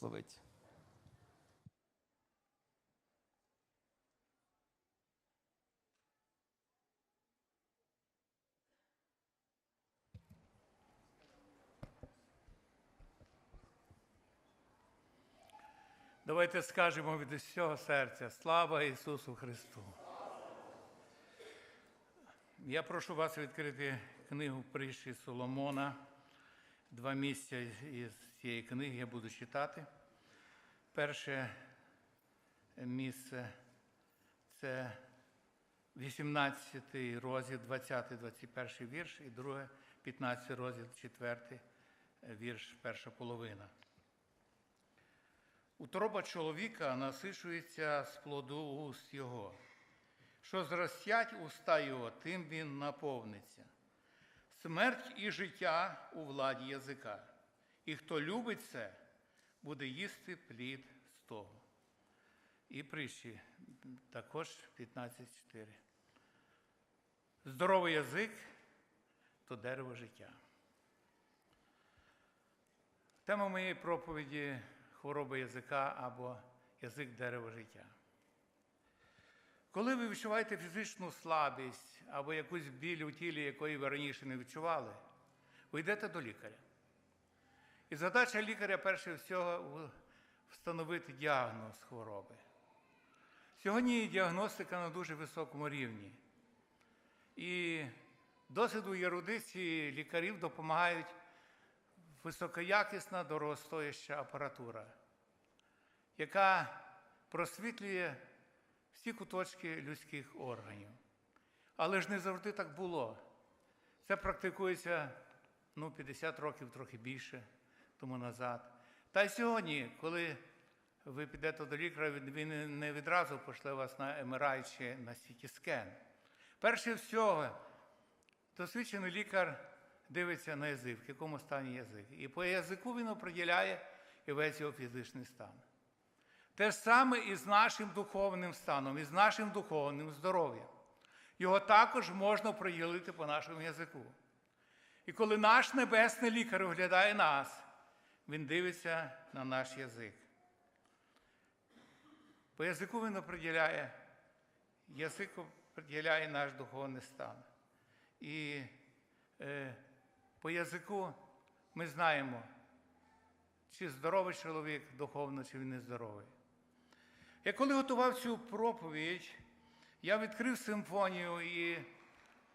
благословить. Давайте скажемо від усього серця Слава Ісусу Христу. Я прошу вас відкрити книгу притчі Соломона. Два місця із цієї книги я буду читати. Перше місце це 18 розділ, 20-21 вірш, і друге 15 розділ, 4 вірш, перша половина. Утроба чоловіка насишується з плоду уст його. Що зростять уста його, тим він наповниться. Смерть і життя у владі язика. І хто любить це, буде їсти плід з того. І притчі також 15.4. Здоровий язик то дерево життя. Тема моєї проповіді хвороба язика або язик дерева життя. Коли ви відчуваєте фізичну слабість або якусь біль у тілі, якої ви раніше не відчували, ви йдете до лікаря. І задача лікаря перше всього встановити діагноз хвороби. Сьогодні діагностика на дуже високому рівні. І досвіду ерудиції лікарів допомагають високоякісна дорогостояща апаратура, яка просвітлює всі куточки людських органів. Але ж не завжди так було. Це практикується ну, 50 років, трохи більше тому назад. Та й сьогодні, коли ви підете до лікаря, він не відразу пошле вас на МРА чи на сіті-скен. Перше всього, досвідчений лікар дивиться на язик, в якому стані язик. І по язику він оприділяє і весь його фізичний стан. Те ж саме і з нашим духовним станом, і з нашим духовним здоров'ям. Його також можна приділити по нашому язику. І коли наш небесний лікар оглядає нас, він дивиться на наш язик. По язику він оприділяє, язик оприділяє наш духовний стан. І е, по язику ми знаємо, чи здоровий чоловік духовно, чи він не здоровий. Я коли готував цю проповідь, я відкрив симфонію і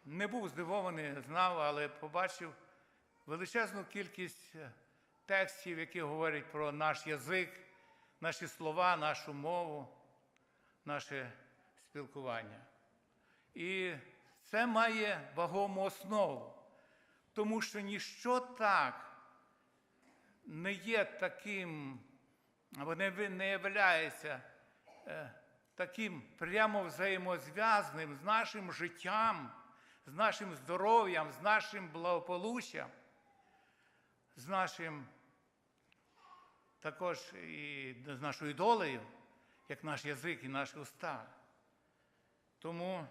не був здивований, знав, але побачив величезну кількість текстів, які говорять про наш язик, наші слова, нашу мову, наше спілкування. І це має вагому основу, тому що ніщо так не є таким, або не являється таким прямо взаємозв'язним з нашим життям, з нашим здоров'ям, з нашим благополуччям, з нашим також і з нашою долею, як наш язик і наші уста. Тому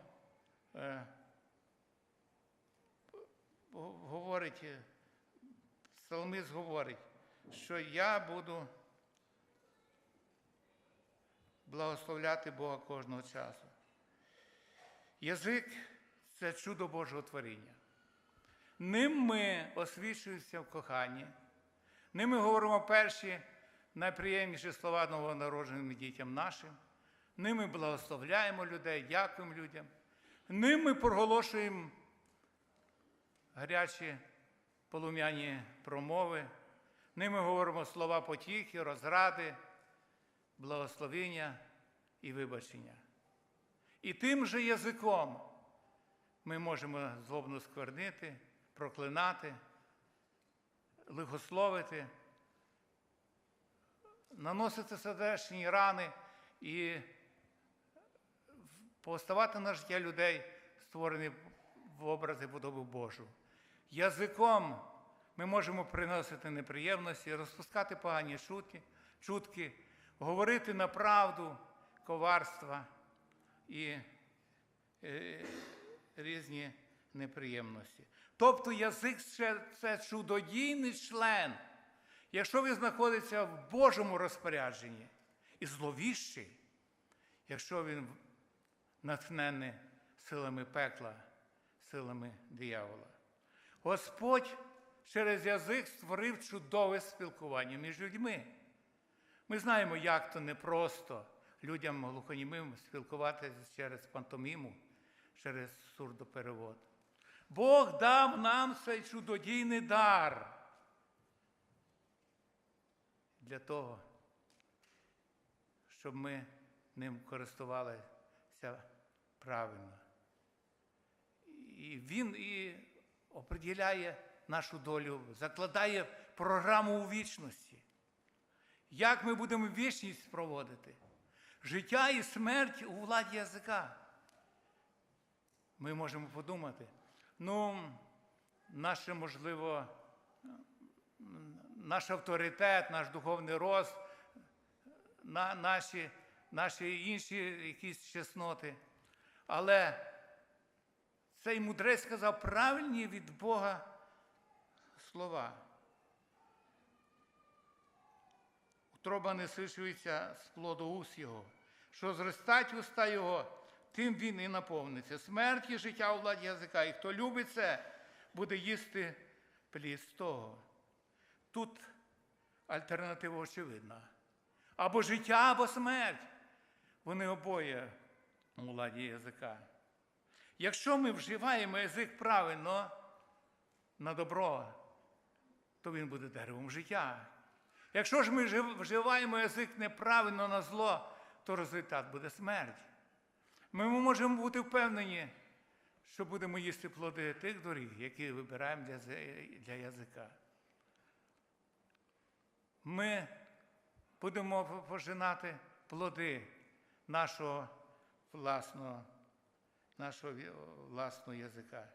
е, говорить, Псалмист говорить, що я буду благословляти Бога кожного часу. Язик це чудо Божого творіння. Ним ми освічуємося в коханні, ним ми говоримо перші найприємніші слова новонародженим дітям нашим, ним ми благословляємо людей, дякуємо людям, ним ми проголошуємо гарячі полум'яні промови, ним ми говоримо слова потіхи, розради благословення і вибачення. І тим же язиком ми можемо злобно сквернити, проклинати, лихословити, наносити сердечні рани і поставати на життя людей, створені в образи подоби Божу. Язиком ми можемо приносити неприємності, розпускати погані шутки, чутки говорити на правду, коварства і е, різні неприємності. Тобто язик це чудодійний член, Якщо він знаходиться в Божому розпорядженні і зловіщий, якщо він натхнений силами пекла, силами диявола. Господь через язик створив чудове спілкування між людьми. Ми знаємо, як то непросто людям глухонімим спілкуватися через пантоміму, через сурдоперевод. Бог дав нам цей чудодійний дар для того, щоб ми ним користувалися правильно. І Він і определяє нашу долю, закладає програму у вічності. Як ми будемо вічність проводити? Життя і смерть у владі язика. Ми можемо подумати, ну, наше, можливо, наш авторитет, наш духовний рост, на, наші, наші інші якісь чесноти. Але цей мудрець сказав правильні від Бога слова. Утроба не сишується з плоду уст його. Що зростать уста його, тим він і наповниться. Смерть і життя у владі язика. І хто любить це, буде їсти плід з того. Тут альтернатива очевидна. Або життя, або смерть. Вони обоє у владі язика. Якщо ми вживаємо язик правильно на добро, то він буде деревом життя. Якщо ж ми вживаємо язик неправильно на зло, то результат буде смерть. Ми можемо бути впевнені, що будемо їсти плоди тих доріг, які вибираємо для, для язика. Ми будемо пожинати плоди нашого власного, нашого власного язика.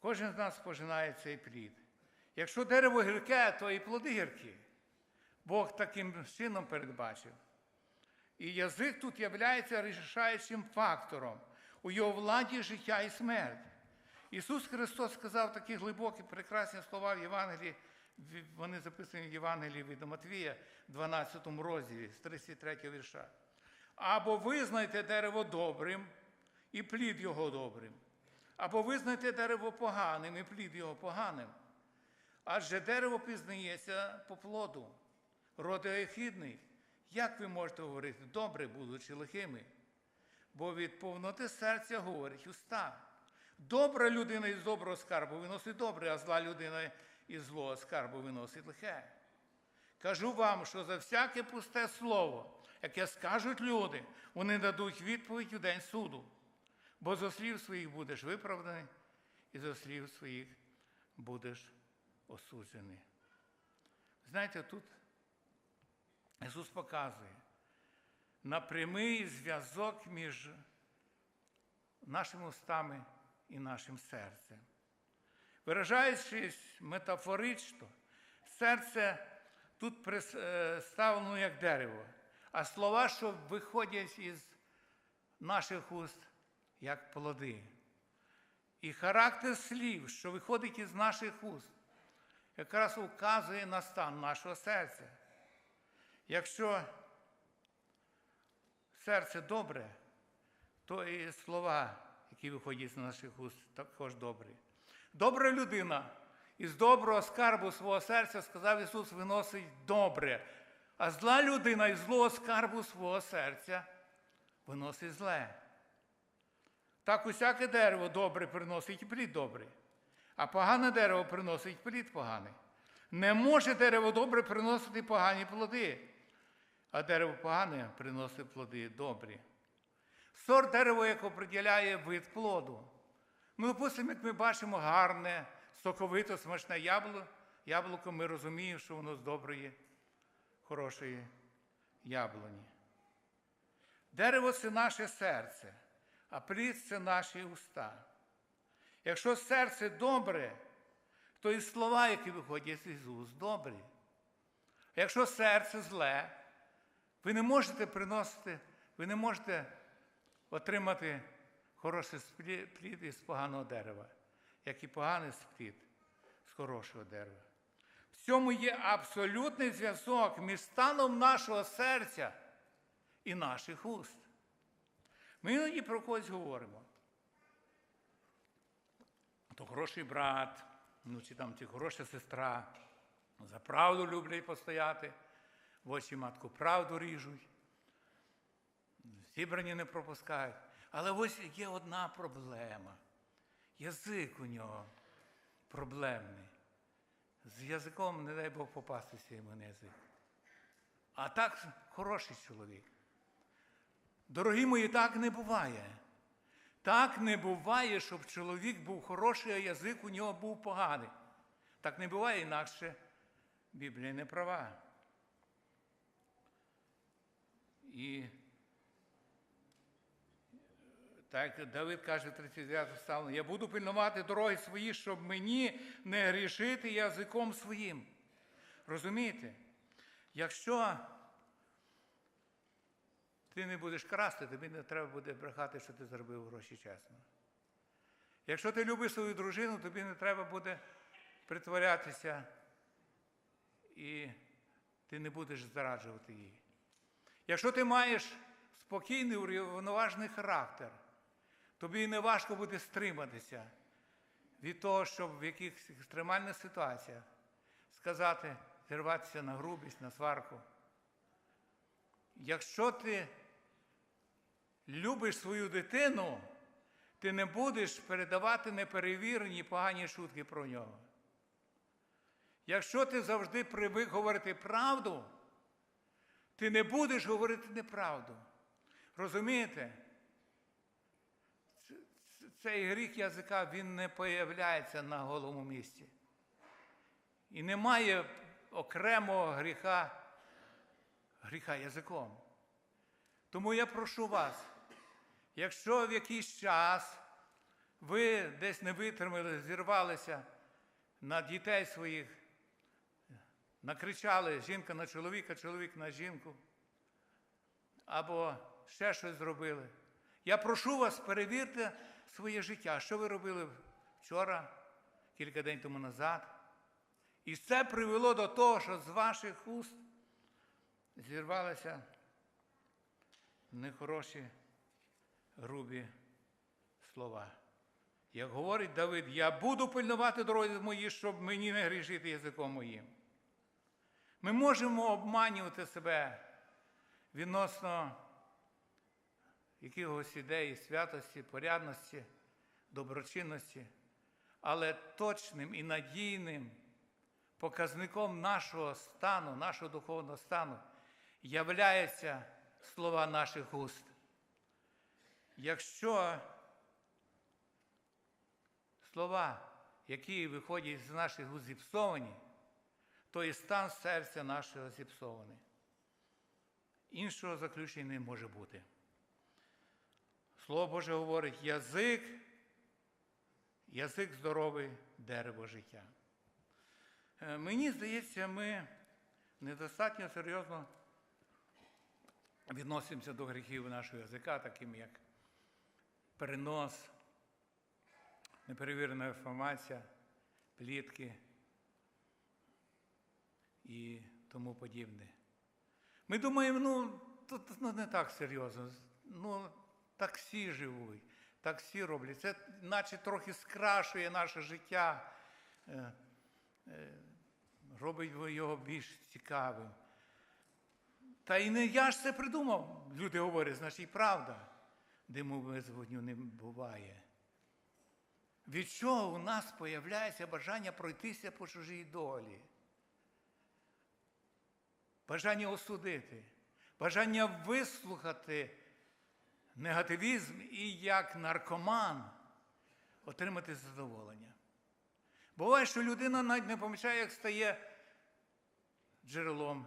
Кожен з нас пожинає цей плід. Якщо дерево гірке, то і плоди гіркі. Бог таким чином передбачив. І язик тут є рішаючим фактором у його владі життя і смерть. Ісус Христос сказав такі глибокі, прекрасні слова в Євангелії, вони записані в Євангелії від Матвія, 12 розділі, з 33 вірша. Або визнайте дерево добрим, і плід його добрим, або визнайте дерево поганим, і плід його поганим. Адже дерево пізнається по плоду, родоехідний. Як ви можете говорити добре, будучи лихими? Бо від повноти серця говорить уста. Добра людина із доброго скарбу виносить добре, а зла людина із злого скарбу виносить лихе. Кажу вам, що за всяке пусте слово, яке скажуть люди, вони дадуть відповідь у день суду. Бо за слів своїх будеш виправданий, і за слів своїх будеш осуджений. Знаєте, тут Ісус показує на прямий зв'язок між нашими устами і нашим серцем. Виражаючись метафорично, серце тут представлено як дерево, а слова, що виходять із наших уст, як плоди. І характер слів, що виходить із наших уст, якраз указує на стан нашого серця. Якщо серце добре, то і слова, які виходять з наших уст, також добрі. Добра людина із доброго скарбу свого серця, сказав Ісус, виносить добре, а зла людина із злого скарбу свого серця виносить зле. Так усяке дерево добре приносить плід добрий, а погане дерево приносить плід поганий. Не може дерево добре приносити погані плоди, а дерево погане приносить плоди добрі. Сорт дерева, як определяє вид плоду. Ну, допустимо, як ми бачимо гарне, соковито, смачне яблуко, яблуко, ми розуміємо, що воно з доброї, хорошої яблуні. Дерево це наше серце, а плід це наші уста. Якщо серце добре, то і слова, які виходять з уст, добрі. А якщо серце зле, ви не можете приносити, ви не можете отримати хороший плід із поганого дерева, як і поганий плід з хорошого дерева. В цьому є абсолютний зв'язок між станом нашого серця і наших уст. Ми іноді про когось говоримо. То хороший брат, ну чи там чи хороша сестра, за правду люблять постояти, в очі матку правду ріжуть, зібрані не пропускають. Але ось є одна проблема. Язик у нього проблемний. З язиком, не дай Бог, попастися йому на язик. А так хороший чоловік. Дорогі мої, так не буває. Так не буває, щоб чоловік був хороший, а язик у нього був поганий. Так не буває, інакше Біблія не права. І так Давид каже 39 псалмі, я буду пильнувати дороги свої, щоб мені не грішити язиком своїм. Розумієте? Якщо ти не будеш красти, тобі не треба буде брехати, що ти заробив гроші чесно. Якщо ти любиш свою дружину, тобі не треба буде притворятися і ти не будеш зраджувати її. Якщо ти маєш спокійний, урівноважений характер, тобі не важко буде стриматися від того, щоб в якихось екстремальних ситуаціях сказати, зірватися на грубість, на сварку. Якщо ти любиш свою дитину, ти не будеш передавати неперевірені погані шутки про нього. Якщо ти завжди привик говорити правду, ти не будеш говорити неправду. Розумієте? Цей гріх язика він не появляється на голому місці. І немає окремого гріха, гріха язиком. Тому я прошу вас, якщо в якийсь час ви десь не витримали, зірвалися на дітей своїх, накричали жінка на чоловіка, чоловік на жінку, або ще щось зробили. Я прошу вас, перевірте своє життя, що ви робили вчора, кілька днів тому назад. І це привело до того, що з ваших уст зірвалися нехороші, грубі слова. Як говорить Давид, я буду пильнувати дороги мої, щоб мені не грішити язиком моїм. Ми можемо обманювати себе відносно якихось ідей, святості, порядності, доброчинності, але точним і надійним показником нашого стану, нашого духовного стану являються слова наших уст. Якщо слова, які виходять з наших уст зіпсовані, то і стан серця нашого зіпсований. Іншого заключення не може бути. Слово Боже говорить, язик, язик здоровий дерево життя. Е, Мені здається, ми недостатньо серйозно відносимося до гріхів нашого язика, таким як перенос, неперевірена інформація, плітки і тому подібне. Ми думаємо, ну, тут ну, не так серйозно. Ну, так всі живуть, так всі роблять. Це наче трохи скрашує наше життя, е, е, робить його більш цікавим. Та і не я ж це придумав. Люди говорять, значить, правда. Диму без вогню не буває. Від чого у нас появляється бажання пройтися по чужій долі? Бажання осудити, бажання вислухати негативізм і як наркоман отримати задоволення. Буває, що людина навіть не помічає, як стає джерелом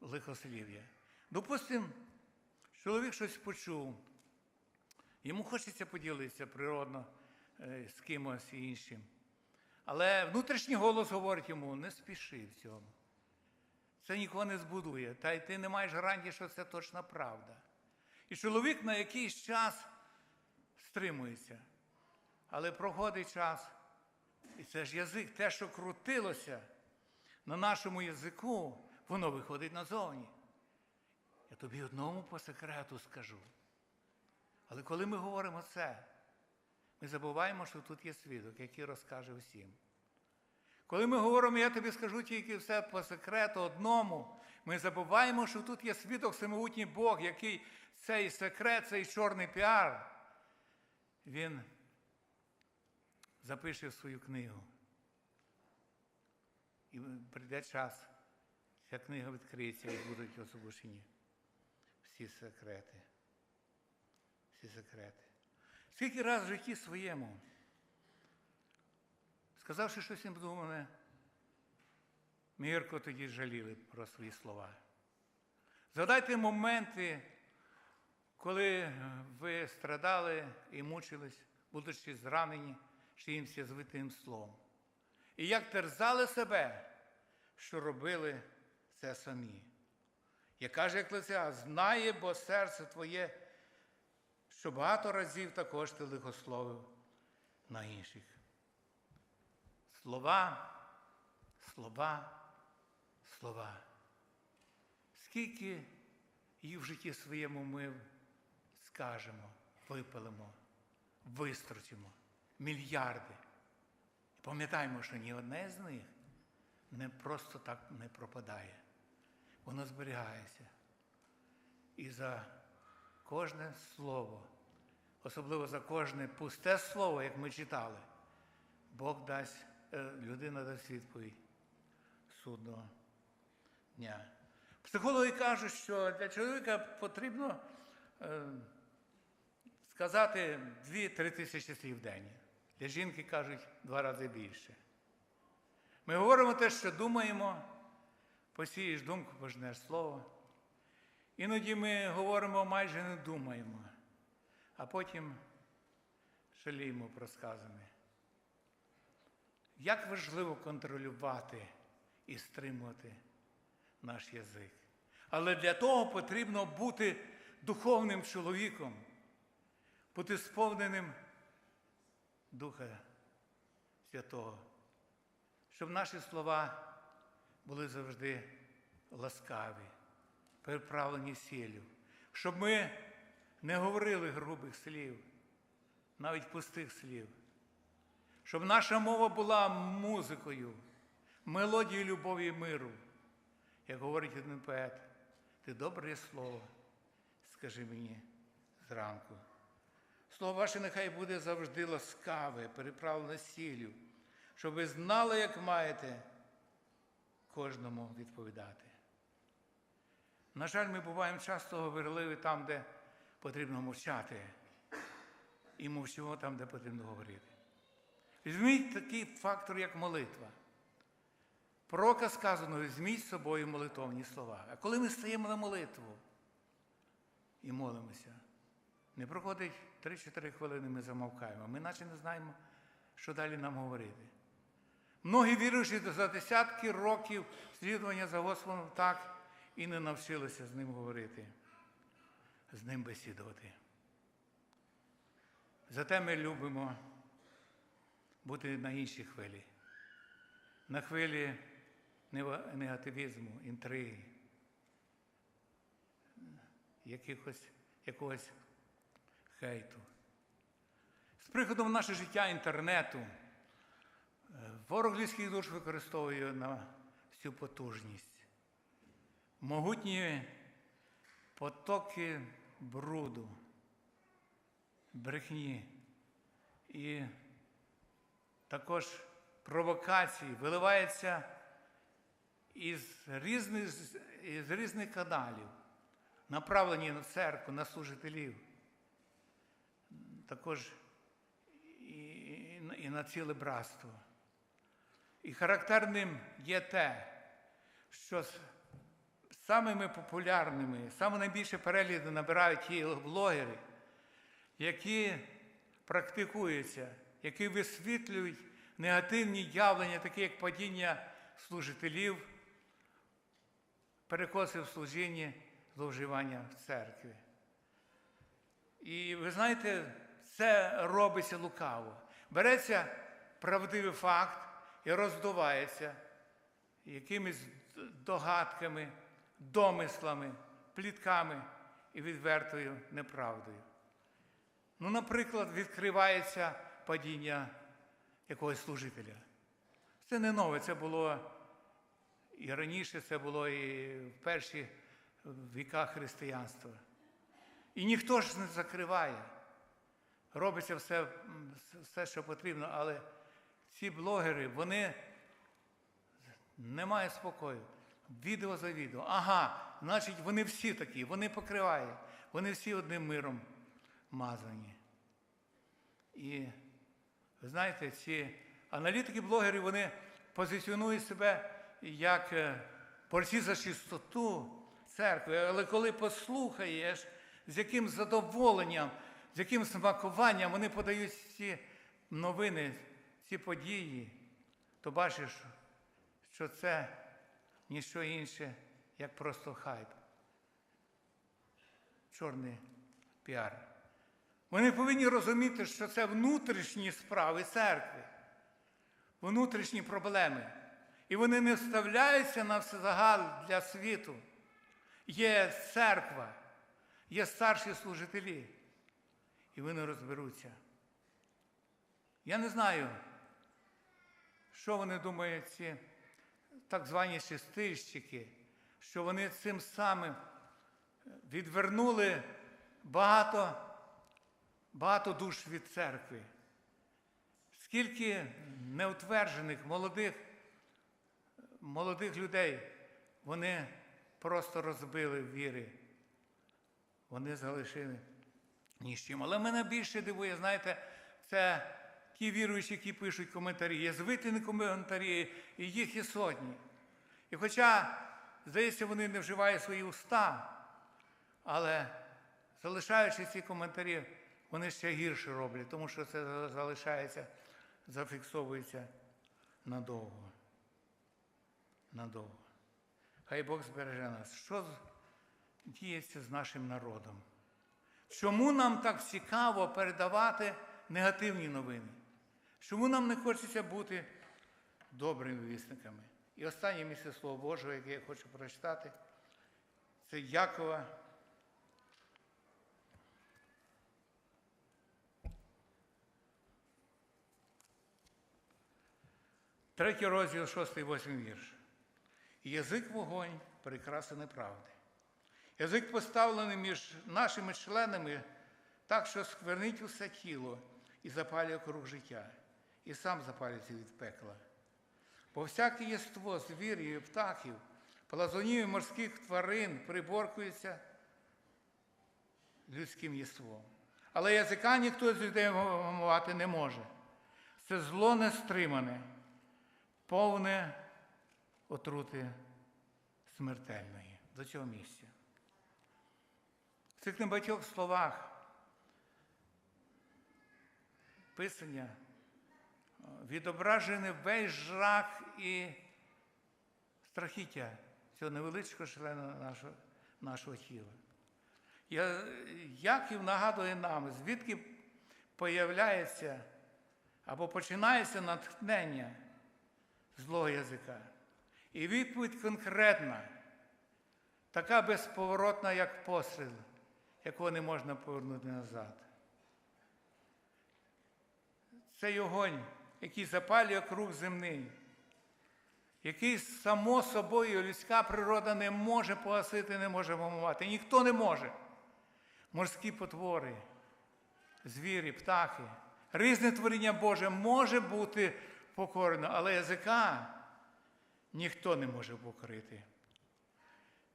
лихослів'я. Допустимо, чоловік щось почув, йому хочеться поділитися природно е, з кимось іншим. Але внутрішній голос говорить йому, не спіши в цьому. Це нікого не збудує. Та й ти не маєш гарантії, що це точна правда. І чоловік на якийсь час стримується. Але проходить час, і це ж язик, те, що крутилося на нашому язику, воно виходить назовні. Я тобі одному по секрету скажу. Але коли ми говоримо це, ми забуваємо, що тут є свідок, який розкаже всім. Коли ми говоримо, я тобі скажу тільки все по секрету одному, ми забуваємо, що тут є свідок всемогутній Бог, який цей секрет, цей чорний піар, він запише в свою книгу. І прийде час, ця книга відкриється і будуть озвучені всі секрети. Всі секрети. Скільки раз в житті своєму, сказавши щось необдумане, ми гірко тоді жаліли про свої слова. Згадайте моменти, коли ви страдали і мучились, будучи зранені чиїмсь язвитим словом. І як терзали себе, що робили це самі. Як каже Еклесіа, знає, бо серце твоє, що багато разів також ти лихословив на інших. Слова, слова, слова. Скільки їх в житті своєму ми скажемо, випалимо, вистрочимо мільярди. Пам'ятаємо, що ні одне з них не просто так не пропадає. Воно зберігається. І за кожне слово, особливо за кожне пусте слово, як ми читали, Бог дасть, людина дасть відповідь судного дня. Психологи кажуть, що для чоловіка потрібно е, сказати 2-3 тисячі слів в день. Для жінки кажуть два рази більше. Ми говоримо те, що думаємо, посієш думку, пожнеш слово. Іноді ми говоримо, майже не думаємо, а потім жаліємо про сказане. Як важливо контролювати і стримувати наш язик. Але для того потрібно бути духовним чоловіком, бути сповненим Духа Святого, щоб наші слова були завжди ласкаві, переправлені сіллю, щоб ми не говорили грубих слів, навіть пустих слів, щоб наша мова була музикою, мелодією любові і миру. Як говорить один поет, ти добре слово, скажи мені зранку. Слово ваше нехай буде завжди ласкаве, переправлене сіллю, щоб ви знали, як маєте кожному відповідати. На жаль, ми буваємо часто говорливі там, де потрібно мовчати, і мовчимо там, де потрібно говорити. Візьміть такий фактор, як молитва. Пророка сказано, візьміть з собою молитовні слова. А коли ми стаємо на молитву і молимося, не проходить 3-4 хвилини, ми замовкаємо. Ми наче не знаємо, що далі нам говорити. Многі віруючі за десятки років слідування за Господом так і не навчилися з ним говорити, з ним бесідувати. Зате ми любимо бути на іншій хвилі, на хвилі негативізму, інтриги, якихось, якогось хейту. З приходом наше життя інтернету ворог людських душ використовує на всю потужність. Могутні потоки бруду, брехні і також провокації виливаються із різних, із різних каналів, направлені на церкву, на служителів, також і, і, на ціле братство. І характерним є те, що самими популярними, саме найбільше перегляди набирають ті блогери, які практикуються, які висвітлюють негативні явлення, такі як падіння служителів, перекоси в служінні, зловживання в церкві. І ви знаєте, це робиться лукаво. Береться правдивий факт і роздувається якимись догадками, домислами, плітками і відвертою неправдою. Ну, наприклад, відкривається падіння якогось служителя. Це не нове, це було і раніше, це було і в перші віка християнства. І ніхто ж не закриває. Робиться все, все, що потрібно, але ці блогери, вони не мають спокою. Відео за відео. Ага, значить, вони всі такі, вони покривають, вони всі одним миром мазані. І знаєте, ці аналітики-блогери, вони позиціонують себе як е, борці за чистоту церкви. Але коли послухаєш, з яким задоволенням, з яким смакуванням вони подають ці новини, ці події, то бачиш, що це ніщо інше, як просто хайп. Чорний піар. Вони повинні розуміти, що це внутрішні справи церкви, внутрішні проблеми. І вони не вставляються на загал для світу. Є церква, є старші служителі, і вони розберуться. Я не знаю, що вони думають, ці так звані шестильщики, що вони цим самим відвернули багато, багато душ від церкви. Скільки неутверджених молодих, молодих людей вони просто розбили віри. Вони залишили ні з чим. Але мене більше дивує, знаєте, це ті віруючі, які пишуть коментарі. Є звитини коментарі, і їх є сотні. І хоча, здається, вони не вживають свої уста, але залишаючи ці коментарі, вони ще гірше роблять, тому що це залишається, зафіксовується надовго. Надовго. Хай Бог збереже нас. Що діється з нашим народом? Чому нам так цікаво передавати негативні новини? Чому нам не хочеться бути добрими вісниками? І останнє місце Слова Божого, яке я хочу прочитати, це Якова. Третій розділ, шостий, восьмий вірш. Язик вогонь прикраси неправди. Язик поставлений між нашими членами так, що сквернить усе тіло і запалює круг життя, і сам запалюється від пекла. Бо всяке єство звірів і птахів, плазунів морських тварин приборкується людським єством. Але язика ніхто з людей вимовати не може. Це зло нестримане, повне отрути смертельної до цього місця. В цих небагатьох словах писання відображений весь жах і страхіття цього невеличкого члена нашого, нашого тіла. Я, Яків нагадує нам, звідки появляється або починається натхнення злого язика. І відповідь конкретна, така безповоротна, як постріл, якого не можна повернути назад. Це огонь, який запалює круг земний, який само собою людська природа не може погасити, не може вимивати. Ніхто не може. Морські потвори, звірі, птахи, різне творіння Боже може бути покорено, але язика ніхто не може покорити.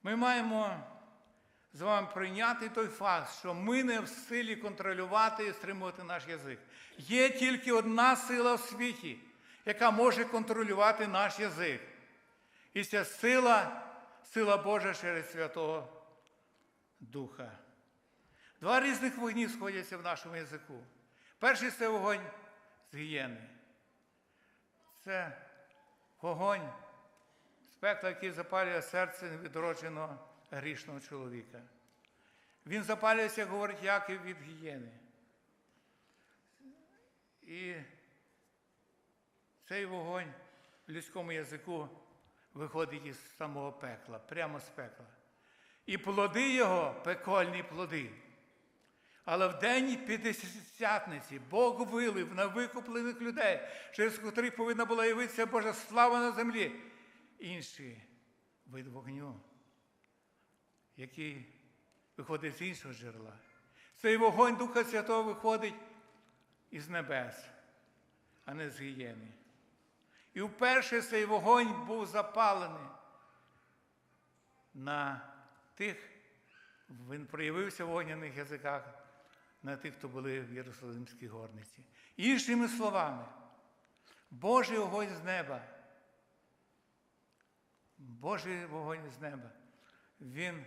Ми маємо з вами прийняти той факт, що ми не в силі контролювати і стримувати наш язик. Є тільки одна сила в світі, яка може контролювати наш язик. І ця сила сила Божа через Святого Духа. Два різних вогні сходяться в нашому язику. Перший це вогонь з гієни. Це вогонь спекла, який запалює серце невідродженого грішного чоловіка. Він запалюється, як говорить Яків від гієни. І цей вогонь в людському язику виходить із самого пекла, прямо з пекла. І плоди його пекольні плоди. Але в день П'ятдесятниці Бог вилив на викуплених людей, через котрих повинна була явитися Божа слава на землі. Інший вид вогню, який виходить з іншого джерела. Цей вогонь Духа Святого виходить із небес, а не з гієни. І вперше цей вогонь був запалений на тих, він проявився в вогняних язиках на тих, хто були в Єрусалимській горниці. Іншими словами, Божий вогонь з неба, Божий вогонь з неба, він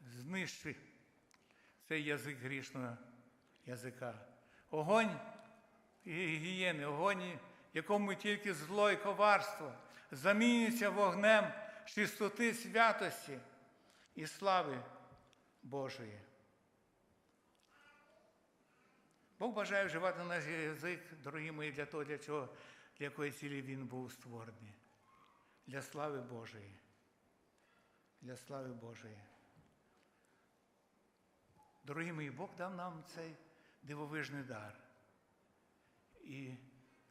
знищив цей язик грішного язика. Огонь і гієни, огонь, якому тільки зло і коварство, замінюється вогнем чистоти святості і слави Божої. Бог бажає вживати наш язик, дорогі мої, для того, для чого, для якої цілі він був створений. Для слави Божої. Для слави Божої. Дорогі мої, Бог дав нам цей дивовижний дар. І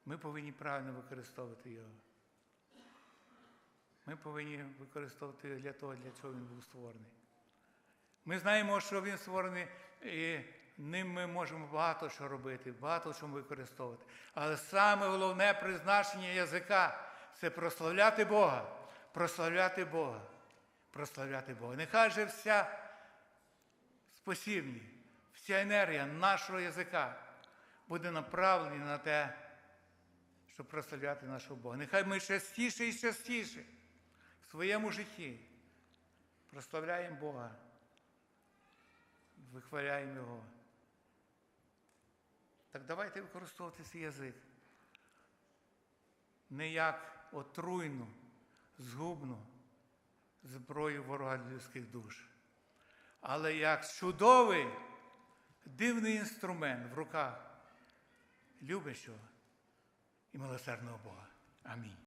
ми повинні правильно використовувати його. Ми повинні використовувати його для того, для чого він був створений. Ми знаємо, що він створений, і ним ми можемо багато що робити, багато що використовувати. Але саме головне призначення язика це прославляти Бога, прославляти Бога, прославляти Бога. Нехай же вся спосібність, вся енергія нашого язика буде направлена на те, щоб прославляти нашого Бога. Нехай ми частіше і частіше в своєму житті прославляємо Бога, вихваляємо Його. Так давайте використовувати цей язик не як отруйну, згубну зброю ворога людських душ, але як чудовий, дивний інструмент в руках любящого і милосердного Бога. Амінь.